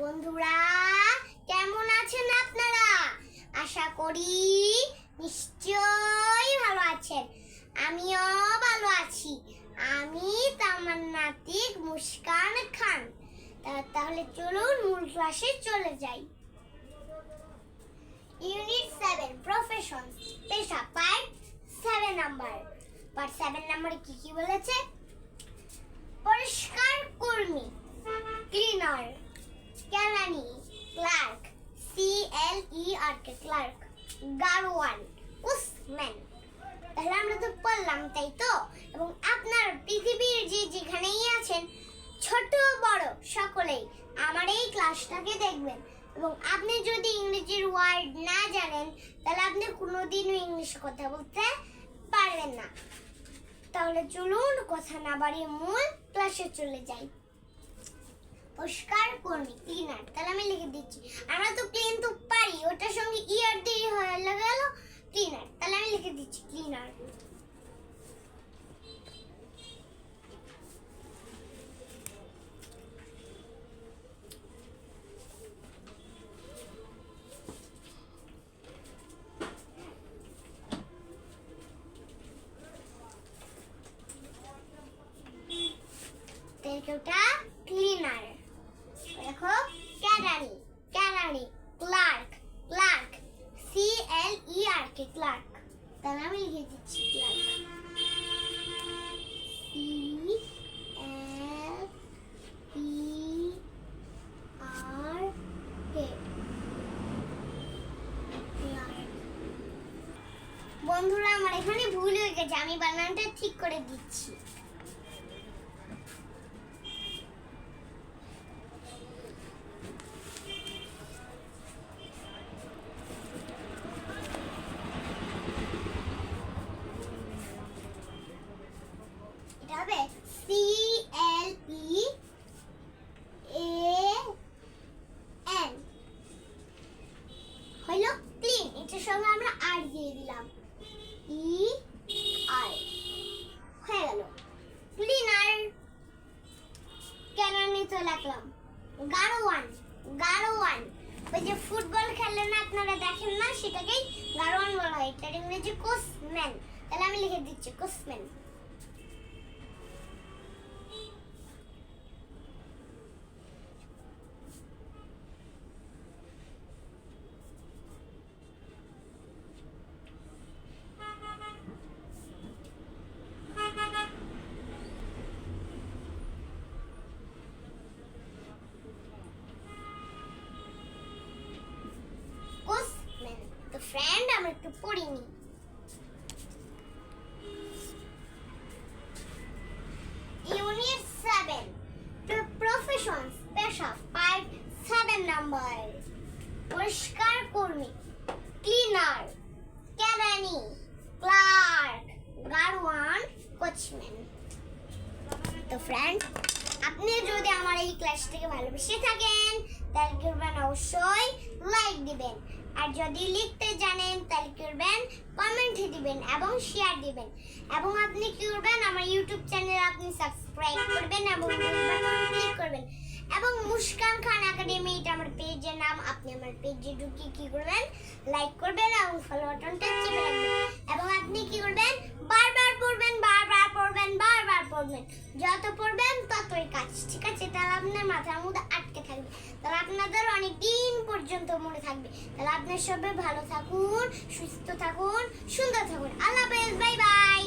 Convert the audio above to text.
বন্ধুরা, কেমন আছেন আপনারা? আশা করি নিশ্চয়ই ভালো আছেন। আমিও ভালো আছি। আমি তামান্নাতিক মুস্কান খান। তাহলে চলুন মূল ক্লাসে চলে যাই। ইউনিট সেভেন প্রফেশন পেশা part seven number. Part seven নাম্বারে কি কি বলেছে? পরিষ্কার কর্মী cleaner কেরানি clerk C L E R K clerk গারোয়ান coachman তাহলে আমরা তো পড়লাম তাই তো? এবং আপনার পৃথিবীর যে যেখানেই আছেন, ছোট বড় সকলেই আমার এই ক্লাসটাকে দেখবেন। এবং আপনি যদি ইংরেজির ওয়ার্ড না জানেন, তাহলে আপনি কোনোদিনও ইংলিশে কথা বলতে পারবেন না। তাহলে চলুন, কথা না বাড়িয়ে মূল ক্লাসে চলে যাই। পরিষ্কার কর্মী ক্লিনার তাহলে আমি লিখে দিচ্ছি। আমরা তো ক্লিন তো পারি ওটার সঙ্গে ইয়ার দিয়ে হয়ে গেল ক্লিনার তাহলে আমি লিখে দিচ্ছি ক্লিনার ওটা ক্লিনার দেখো ক্যারানি ক্যারানি clerk clerk C L E R K clerk তাহলে আমি লিখে দিচ্ছি সি এল ই আর কে বন্ধুরা, আমার এখানে ভুল হয়ে গেছে। আমি বানানটা ঠিক করে দিচ্ছি এটা হবে C L E A N হলো ক্লিন এটার সঙ্গে আমরা আর দিয়ে দিলাম। ই আর হয়ে গেল। ক্লিনার কেরানি তো লাগলাম। গারোয়ান গারোয়ান ওই যে ফুটবল খেললে না আপনারা দেখেন না, সেটাকেই গারোয়ান বলা হয়। এটার ইংরেজি কোসম্যান তাহলে আমি লিখে দিচ্ছি কোসম্যান পড়িনি। ইউনিট সেভেন প্রফেশনস পেশা পার্ট সেভেন নাম্বার পরিষ্কার কর্মী ক্লিনার কেরানি ক্লার্ক গারওয়ান কোচম্যান তো ফ্রেন্ড আপনি যদি আমার এই ক্লাসটাকে ভালোবেসে থাকেন, তাহলে করবেন অবশ্যই লাইক দিবেন। আর যদি লিখতে জানেন, তাহলে করবেন? কমেন্ট দিবেন এবং শেয়ার দিবেন। এবং আপনি কি করবেন? আমার ইউটিউব চ্যানেল আপনি সাবস্ক্রাইব করবেন এবং ক্লিক করবেন। এবং মুস্কান খান একাডেমি এটা আমার পেজের নাম। আপনি আমার পেজে ঢুকে কি করবেন? লাইক করবেন এবং ফলো বাটনটা চেপে রাখবেন এবং আপনি কি করবেন? বারবার পড়বেন বারবার পড়বেন বারবার পড়বেন। যত পড়বেন, ততই কাজ। ঠিক আছে? তাহলে আপনার মাথার মধ্যে আটকে থাকবে। তাহলে আপনাদের অনেক দিন থাকবে। তাহলে আপনার সবাই ভালো থাকুন সুস্থ থাকুন সুন্দর থাকুন। আল্লাহ হাফেজ বাই বাই